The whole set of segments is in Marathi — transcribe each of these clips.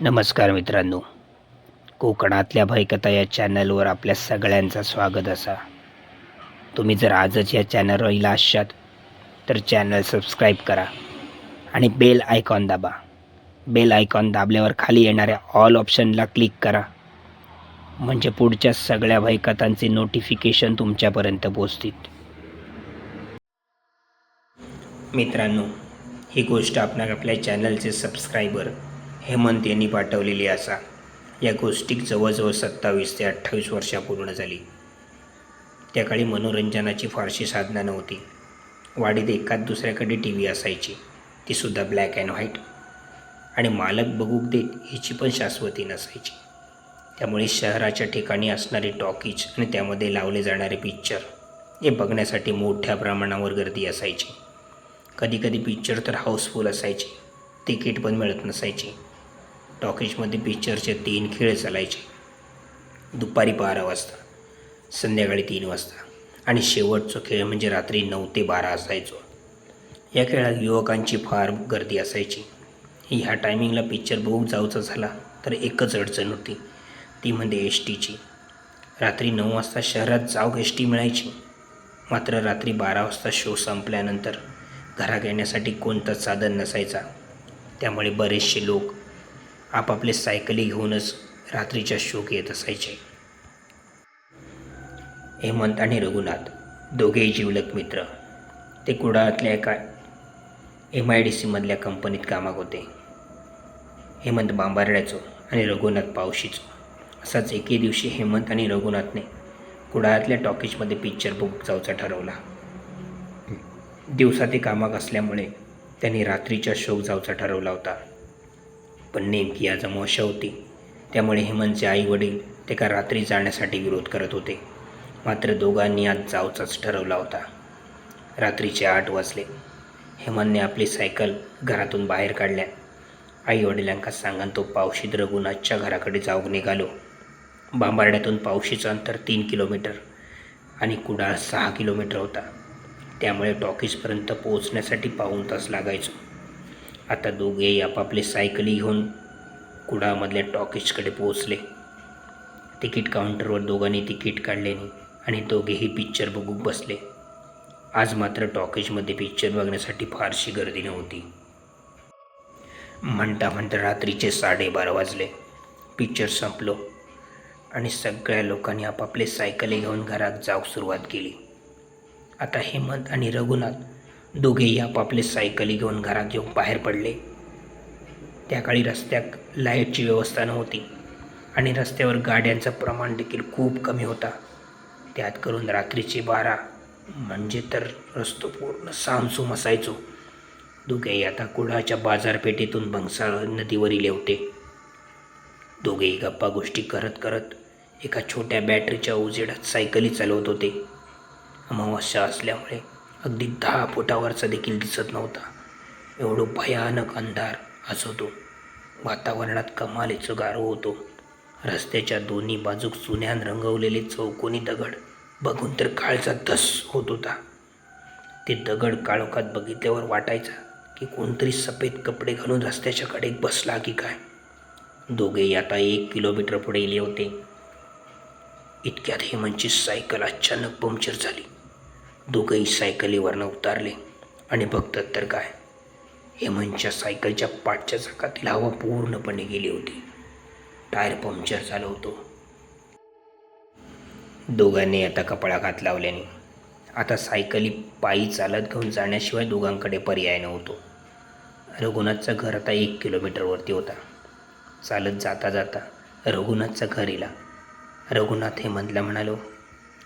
नमस्कार मित्रांनो. कोकणातल्या भयकथा या चॅनलवर आपल्या सगळ्यांचं स्वागत असा. तुम्ही जर आजच या चॅनलवर असाल तर चॅनल सबस्क्राईब करा आणि बेल आयकॉन दाबा. बेल आयकॉन दाबल्यावर खाली येणाऱ्या ऑल ऑप्शनला क्लिक करा. म्हणजे पुढच्या सगळ्या भयकथांचे नोटिफिकेशन तुमच्यापर्यंत पोचतील मित्रांनो ही गोष्ट आपणाक आपल्या चॅनलचे सबस्क्रायबर हेमंत यांनी पाठवलेली असा या गोष्टीक जवळजवळ सत्तावीस ते अठ्ठावीस वर्षा पूर्ण झाली. त्या काळी मनोरंजनाची फारशी साधनं नव्हती. वाडीत एकाच दुसऱ्याकडे टी व्ही असायची. तीसुद्धा ब्लॅक अँड व्हाईट आणि मालक बघूक देत हिची पण शाश्वती नसायची. त्यामुळे शहराच्या ठिकाणी असणारे टॉकीज आणि त्यामध्ये लावले जाणारे पिक्चर हे बघण्यासाठी मोठ्या प्रमाणावर गर्दी असायची. कधीकधी पिक्चर तर हाऊसफुल असायची. तिकीट पण मिळत नसायची. टॉकीजमध्ये पिक्चरचे तीन खेळ चालायचे. दुपारी बारा वाजता संध्याकाळी तीन वाजता आणि शेवटचा खेळ म्हणजे रात्री नऊ ते बारा असायचो. या खेळात युवकांची फार गर्दी असायची. ह्या टायमिंगला पिक्चर बघून जाऊचा झाला तर एकच अडचण होती. ती म्हणजे एस टीची रात्री नऊ वाजता शहरात जाऊ एस टी मिळायची. मात्र रात्री बारा वाजता शो संपल्यानंतर घरात येण्यासाठी कोणतंच साधन नसायचा. त्यामुळे बरेचसे लोक आपापले सायकली घेऊनच रात्रीच्या शोक येत असायचे. हेमंत आणि रघुनाथ दोघेही जीवलक मित्र. ते कुडाळातल्या एका एम आय डी सीमधल्या कंपनीत कामाक होते. हेमंत बांबारड्याचो आणि रघुनाथ पावशीचो. असाच एके दिवशी हेमंत आणि रघुनाथने कुडाळातल्या टॉकीजमध्ये पिक्चर बुक जाऊचा ठरवला. दिवसा ते कामाक असल्यामुळे त्यांनी रात्रीच्या शोक जाऊचा ठरवला होता. पण नेमकी आज अमावस्या होती. त्यामुळे हेमंतचे आई वडील ते का रात्री जाण्यासाठी विरोध करत होते. मात्र दोघांनी आज जाऊचाच ठरवला होता. रात्रीचे आठ वाजले. हेमंतने आपली सायकल घरातून बाहेर काढल्या. आई वडिलांका सांगून तो पावशीत रघुनाथच्या घराकडे जाऊन निघालो. बांबार्ड्यातून पावशीचं अंतर तीन किलोमीटर आणि कुडाळ सहा किलोमीटर होता. त्यामुळे टॉकीजपर्यंत पोहोचण्यासाठी पाऊण तास लागायचो. आता दोघेही आपापले सायकली घेऊन कुडाळमधल्या टॉकीजकडे पोहोचले. तिकीट काउंटरवर दोघांनी तिकीट काढल्याने आणि दोघेही पिक्चर बघू बसले. आज मात्र टॉकीजमध्ये पिक्चर बघण्यासाठी फारशी गर्दी नव्हती. म्हणता म्हणता रात्रीचे साडेबारा वाजले. पिक्चर संपलो आणि सगळ्या लोकांनी आपापले सायकली घेऊन घरात जाऊक सुरुवात केली. आता हेमंत आणि रघुनाथ दोघेही आपापले सायकली घेऊन घरात येऊन बाहेर पडले. त्या काळी रस्त्यात लाईटची व्यवस्था नव्हती आणि रस्त्यावर गाड्यांचं प्रमाण देखील खूप कमी होता. त्यात करून रात्रीचे बारा म्हणजे तर रस्तो पूर्ण सामसूम असायचो. दोघेही आता कुडाच्या बाजारपेठेतून भंगसाळ नदीवर इले होते. दोघेही गप्पा गोष्टी करत करत एका छोट्या बॅटरीच्या उजेडात सायकली चालवत होते. अमावस्या असल्यामुळे अगदी दहा फुटावरचा देखील दिसत नव्हता. एवढं भयानक अंधार असतो वातावरणात कमालीचं गारो होतो. रस्त्याच्या दोन्ही बाजूक चुन्यान रंगवलेले चौकोनी दगड बघून तर काळचा धस होत होता. ते दगड काळोखात बघितल्यावर वाटायचा की कोणतरी सफेद कपडे घालून रस्त्याच्या कडेक बसला की काय? दोघेही आता एक किलोमीटर पुढे गेले होते. इतक्यात हेमंतची सायकल अचानक पंक्चर झाली. दोघंही सायकलीवरनं उतारले. आणि बघतात तर काय? हेमंतच्या सायकलच्या पाठच्या चाकातील हवा पूर्णपणे गेली होती. टायर पंक्चर झालं होतो. दोघांनी आता कपडा घात लावल्याने. आता सायकली पायी चालत घेऊन जाण्याशिवाय दोघांकडे पर्याय नव्हतो. रघुनाथचं घर आता एक किलोमीटरवरती होता. चालत जाता जाता रघुनाथचं घर इला. रघुनाथ हेमंतला म्हणालो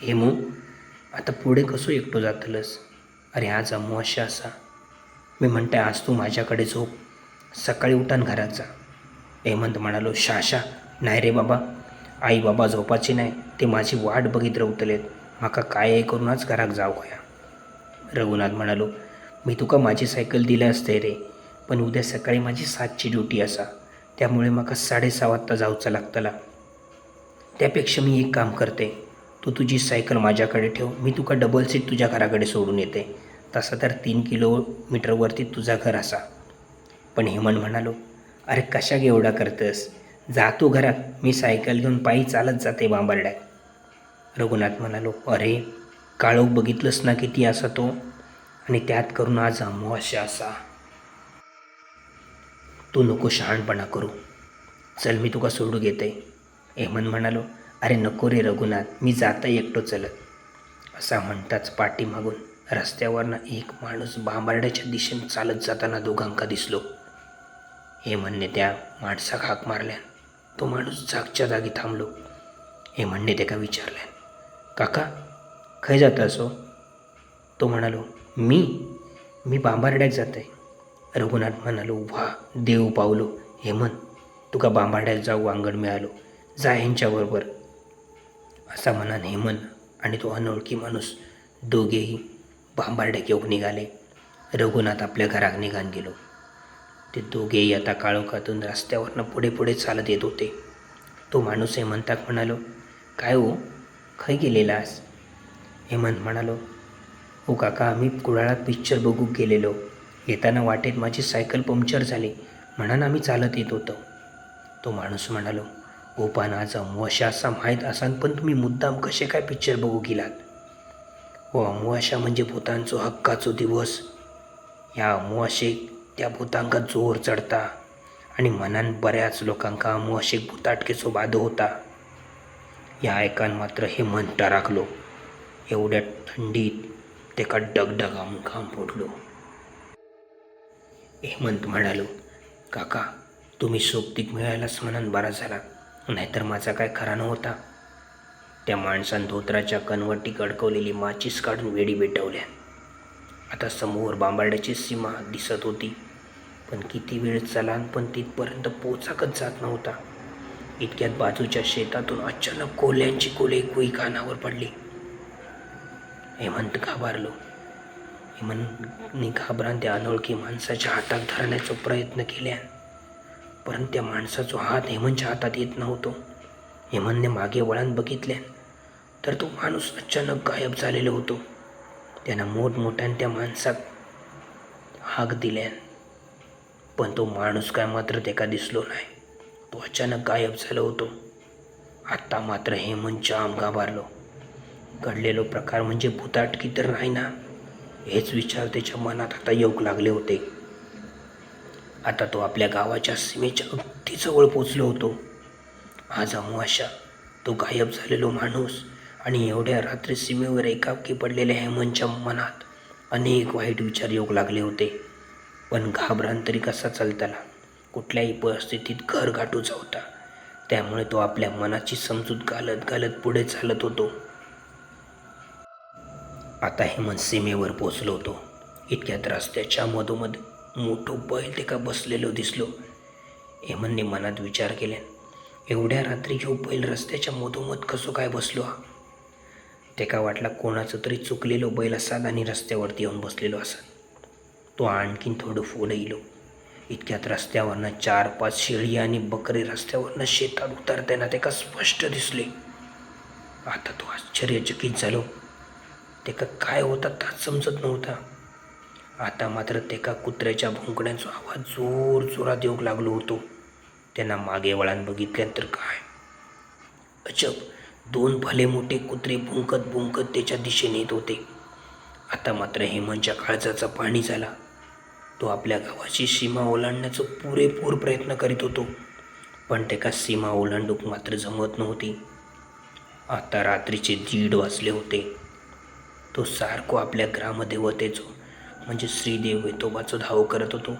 हेमू आता पुढे कसं एकटो जातलस? अरे आज अमावस्या असा. मी म्हणते आज तू माझ्याकडे झोप. सकाळी उठान घरात जा. हेमंत म्हणालो शाशा नाही रे बाबा. आई बाबा झोपाची नाही. ते माझी वाट बघित रवतलेत. माका काय हे करूनच घरात जाऊ कया रघुनाथ म्हणालो मी तुका माझी सायकल दिली असते रे पण उद्या सकाळी माझी सातची ड्युटी असा. त्यामुळे माका साडेसहा वाजता जाऊचं लागतला. त्यापेक्षा मी एक काम करते. तू तुझी सायकल माझ्याकडे ठेव. मी तुका डबल सीट तुझ्या घराकडे सोडून येते. तसं तर तीन किलोमीटरवरती तुझा घर असा. पण हेमन म्हणालो अरे कशा एवढा करतस? जातो घरात. मी सायकल घेऊन पायी चालत जाते बांबरड्यात. रघुनाथ म्हणालो अरे काळोख बघितलंस ना किती असा तो? आणि त्यात करून आज अमावास्या असा. तू नको शहाणपणा करू. चल मी तुका सोडू घेते हेमंत म्हणालो अरे नको रे रघुनाथ मी जाता एकटो चलत. असा म्हणताच पाठीमागून रस्त्यावरनं एक माणूस बांबरड्याच्या दिशेने चालत जाताना दोघांका दिसलो. हे म्हणणे त्या माणसाक हाक मारल्यान तो माणूस जागच्या जागी थांबलो. हे म्हणणे त्याका विचारल्यान काका खय जाता असो हो? तो म्हणालो मी मी बांबारड्यात जात आहे रघुनाथ म्हणालो वा देव पावलो. हे म्हण तुका बांबारड्यात जाऊ वांगड मिळालो. जा ह्यांच्याबरोबर असा म्हणान हेमन आणि तो अनोळखी माणूस दोघेही बांबार्ड्या घेऊन निघाले. रघुनाथ आपल्या घरात निघान गेलो. ते दोघेही आता काळोखातून रस्त्यावरनं पुढे पुढे चालत येत होते. तो माणूस हेमंताक म्हणालो काय हो? खय गेलेलास हेमंत म्हणालो हो काका आम्ही कुडाळात पिक्चर बघू गेलेलो. येताना वाटेत माझी सायकल पंक्चर झाली. म्हणून आम्ही चालत येत होतो. तो माणूस म्हणालो ओ पण आज असा माहीत असाल पण तुम्ही मुद्दाम कसे काय पिक्चर बघू गेलात? व अमुवाशा म्हणजे भूतांचो हक्काचो दिवस. ह्या अमुवाशेक त्या भूतांका जोर चढता आणि मनान बऱ्याच लोकांका अमवाशेक भूताटकेचो बाध होता. ह्या ऐकान मात्र हे मन टराकलो. एवढ्या थंडीत तेका डगडगाम घाम फोडलो. हेमंत म्हणालो काका तुम्ही सोबतीक मिळायलाच म्हणून बरा झाला नाहीतर माझा काय खरा नव्हता. त्या माणसानं धोत्राच्या कनवटी अडकवलेली माचीस काढून वेडी पेटवल्या आता समोर बांबाड्याची सीमा दिसत होती पण किती वेळ चलान पण तिथपर्यंत पोचाकच जात नव्हता. इतक्यात बाजूच्या शेतातून अचानक कोल्यांची कोले कुई कानावर पडली. हेमंत घाबरलो. हेमंतनी घाबरान त्या अनोळखी माणसाच्या हातात धरण्याचा प्रयत्न केल्या परंतु त्या माणसाचा हात हेमंतच्या हातात येत नव्हतो. हेमंतने मागे वळण बघितले. तर तो माणूस अचानक गायब झालेला होतो. त्यानं मोठमोठ्यानं त्या माणसात हाक दिल्यान पण तो माणूस काय मात्र त्याका दिसलो नाही. तो अचानक गायब झालो होतो. आत्ता मात्र हेमनच्या आमगा घाबरलो घडलेलो प्रकार म्हणजे भूताटकी तर नाही ना? हेच विचार त्याच्या मनात आता येऊ लागले होते. आता तो आपल्या गावाच्या सीमेच्या अगदी जवळ पोचलो होतो. आज अमावास्या. तो गायब झालेलो माणूस आणि एवढ्या रात्री सीमेवर एकाकी पडलेल्या हेमंतच्या मनात अनेक वाईट विचार येऊ लागले होते. पण घाबरान तरी कसा चालताला? कुठल्याही परिस्थितीत घर गाठूचा होता. त्यामुळे तो आपल्या मनाची समजूत घालत घालत पुढे चालत होतो. आता हेमंत सीमेवर पोचलो होतो. इतक्यात रस्त्याच्या मधोमध मोठं बैल ते का बसलेलो दिसलो. हेमनने मनात विचार केले एवढ्या रात्री ह्यो बैल रस्त्याच्या मधोमध कसो काय बसलो हा? तेका वाटला कोणाचं तरी चुकलेलो बैल असात आणि रस्त्यावरती येऊन बसलेलो असत तो आणखीन थोडं पुढे येलो इतक्यात रस्त्यावरनं चार पाच शेळी आणि बकरी रस्त्यावरनं शेतात उतरताना तेका स्पष्ट दिसले. आता तो आश्चर्यचकित झालो. तेका काय होता ताच समजत नव्हता. आता मात्र तेका कुत्र्याच्या भुंकण्याचा आवाज जोर जोरात येऊ लागलो होतो. त्यांना मागे वळान बघितल्यानंतर काय? अचब दोन भले मोठे कुत्रे भुंकत भुंकत त्याच्या दिशेने येत होते. आता मात्र हेमंतच्या काळजाचा पाणी झाला. तो आपल्या गावाची सीमा ओलांडण्याचा पुरेपूर प्रयत्न करीत होतो. पण त्याका सीमा ओलांडूक मात्र जमत नव्हती. आता रात्रीचे दीड वाजले होते. तो सारखो आपल्या ग्रामदेवतेचो म्हणजे श्रीदेव वितोबाचो धाव करत होतो.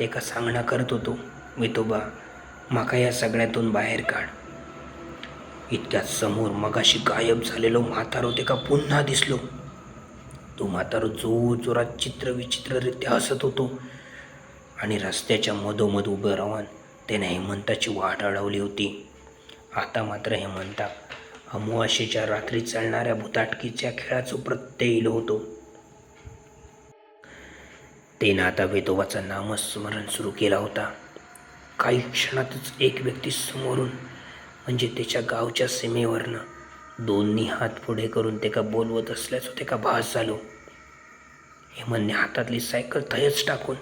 ते का सांगणा करत होतो वितोबा माका या सगळ्यातून बाहेर काढ. इतक्यात समोर मगाशी गायब झालेलो म्हातारो तेका पुन्हा दिसलो. तो म्हातारो जोर जोरात चित्र विचित्ररित्या हसत होतो आणि रस्त्याच्या मधोमध उभं राहून त्याने हेमंताची वाट अडवली होती. आता मात्र हेमंता अमुवाशेच्या रात्री चालणाऱ्या भुताटकीच्या खेळाचं प्रत्यय इलो होतो. त्यानं आता वेतोबाचं नामस्मरण सुरू केला होता. काही क्षणातच एक व्यक्ती समोरून म्हणजे त्याच्या गावच्या सीमेवरनं दोन्ही हात पुढे करून ते का बोलवत असल्याचं ते का भास झालो? हेमनने हातातली सायकल थयच टाकून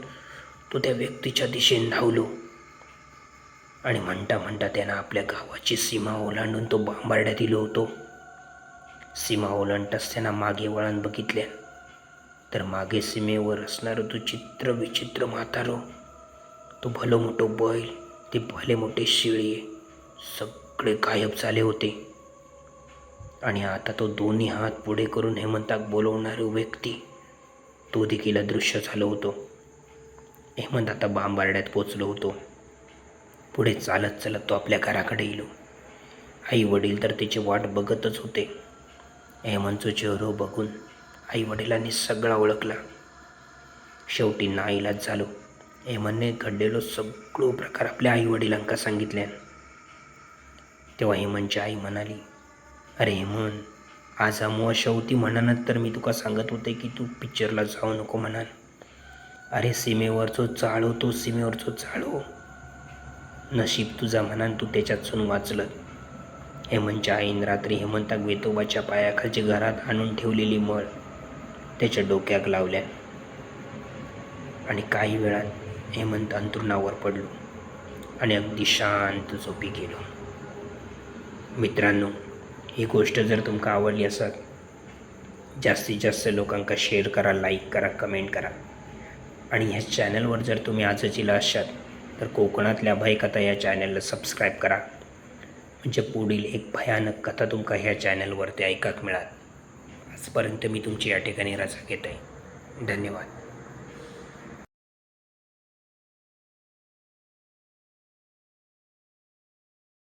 तो त्या व्यक्तीच्या दिशेने धावलो. आणि म्हणता म्हणता त्यानं आपल्या गावाची सीमा ओलांडून तो बांबारड्यात दिलो होतो. सीमा ओलांडताच त्यांना मागे वळण बघितल्या तर मागे सीमेवर असणारं तो चित्र विचित्र म्हातारो. तो भलं मोठं बैल ते भले मोठे शिळे सगळे गायब झाले होते. आणि आता तो दोन्ही हात पुढे करून हेमंताक बोलवणारे व्यक्ती तो देखील अदृश्य झालो होतो. हेमंत आता बांबारड्यात पोचलो होतो. पुढे चालत चालत तो आपल्या घराकडे येलो आई वडील तर तिची वाट बघतच होते. हेमंतचं चेहरो बघून आई वडिलांनी सगळा ओळखला. शेवटी नाईलाज झालो. हेमनने घडलेलो सगळो प्रकार आपल्या आई वडिलांका सांगितल्यान तेव्हा हेमनची आई म्हणाली अरे हेमन आज अमावस्या शेवटी म्हणानच तर मी तुका सांगत होते की तू पिक्चरला जाऊ नको म्हणाल. अरे सीमेवरचो चाळो तो सीमेवरचो चाळो. नशीब तुझा म्हणान तू त्याच्यातसून वाचलं. हेमनच्या आईन रात्री हेमंताक वेतोबाच्या पायाखालची घरात आणून ठेवलेली मळ त्याच्या डोक्याक लावल्या. आणि काही वेळात हेमंत अंतरुणावर पडलो आणि अगदी शांत झोपी गेलो. मित्रांनो ही गोष्ट जर तुमका आवडली असत जास्तीत जास्त लोकांका शेअर करा लाईक करा कमेंट करा. आणि ह्या चॅनलवर जर तुम्ही आजच इला असाल तर कोकणातल्या भयकथा या चॅनलला सबस्क्राईब करा. म्हणजे पुढील एक भयानक कथा तुमका ह्या चॅनलवरती ऐकाक मिळाल. आजपर्यंत मी तुमची या ठिकाणी रजा घेत आहे धन्यवाद.